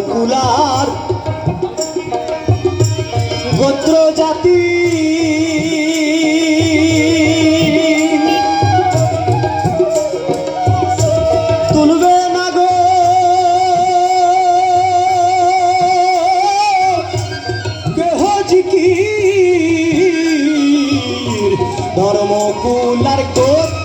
Cooler. গোত্র জাতি। তুলবে না গো। কেহ জিকির। ধর্ম কুলার গোত্র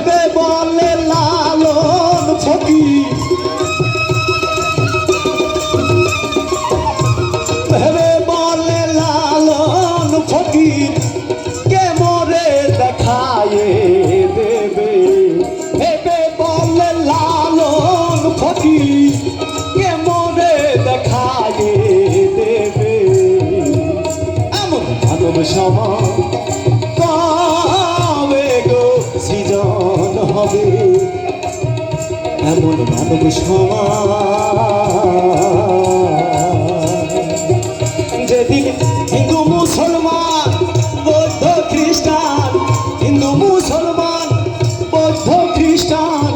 ভেবে বলে লালন ফকির ভেবে বলে লালন ফকির কে মরে দেখায়ে দেবে? ভেবে বলে লালন ফকির কে মরে দেখায়ে দেবে? এমন মানব সমাজ হবে এমন মানব সমাজ যেদিন হিন্দু মুসলমান, বৌদ্ধ খ্রিস্টান, হিন্দু মুসলমান, বৌদ্ধ খ্রিস্টান,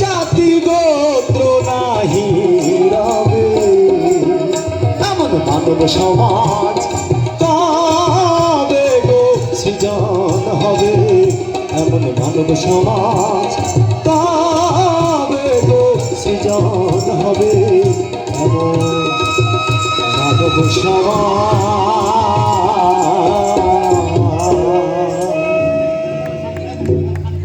জাতি গোত্র নাহি রবে। এমন মানব সমাজ এমন মানব সমাজ তবে গো সৃজন হবে এমন মানব সমাজ।